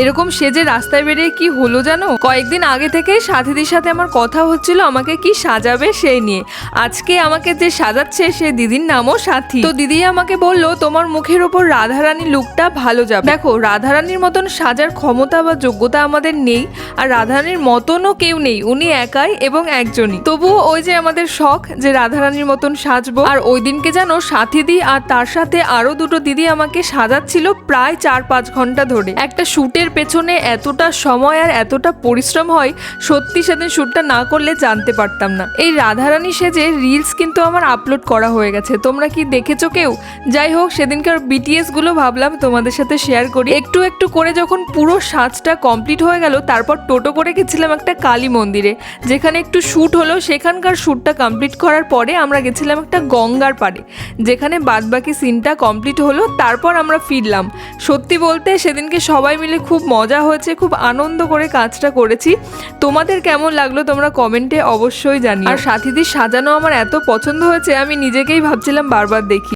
এরকম সেজে রাস্তায় বেরিয়ে কি হলো জানো? কয়েকদিন আগে থেকেই সাথীদের সাথে আমার কথা হচ্ছিল, আমাকে কি সাজাবে সেই নিয়ে। আজকে আমাকে যে সাজাচ্ছে সে দিদির নামও সাথী। তো দিদি আমাকে বলল, তোমার মুখের ওপর রাধারানী লুকটা ভালো যাবে। দেখো, রাধারানীর মতন সাজার ক্ষমতা বা যোগ্যতা আমাদের নেই, আর রাধারানীর মতনও কেউ নেই। উনি একাই এবং একজনই। তবুও ওই যে আমাদের শখ যে রাধারানীর মতন সাজবো, আর ওই দিনকে জানো সাথীদি আর তার সাথে আরও দুটো দিদি আমাকে সাজাচ্ছিল প্রায় চার পাঁচ ঘণ্টা ধরে। একটা শুটের পেছনে এতটা সময় আর এতটা পরিশ্রম হয়, সত্যি সেদিন শ্যুটটা না করলে জানতে পারতাম না। এই রাধারানী সেজে রিলস কিন্তু আমার আপলোড করা হয়ে গেছে। তোমরা কি দেখেছ কেউ? যাই হোক, সেদিনকার বিটিএসগুলো ভাবলাম তোমাদের সাথে শেয়ার করি। একটু একটু করে যখন পুরো সাজটা কমপ্লিট হয়ে গেল, তারপর টোটো করে গেছিলাম একটা কালী মন্দিরে, যেখানে একটু শ্যুট হলো। সেখানকার শ্যুটটা কমপ্লিট করার পরে আমরা গেছিলাম একটা গঙ্গার পাড়ে, যেখানে বাদবাকি সিনটা কমপ্লিট হলো। তারপর আমরা ফিরলাম। সত্যি বলতে সেদিনকে সবাই মিলে খুব মজা হয়েছে, খুব আনন্দ করে কাজটা করেছি। তোমাদের কেমন লাগল তোমরা কমেন্টে অবশ্যই জানিও। আর সাথীদের সাজানো আমার এত পছন্দ হয়েছে, আমি নিজেকেই ভাবছিলাম বারবার দেখি।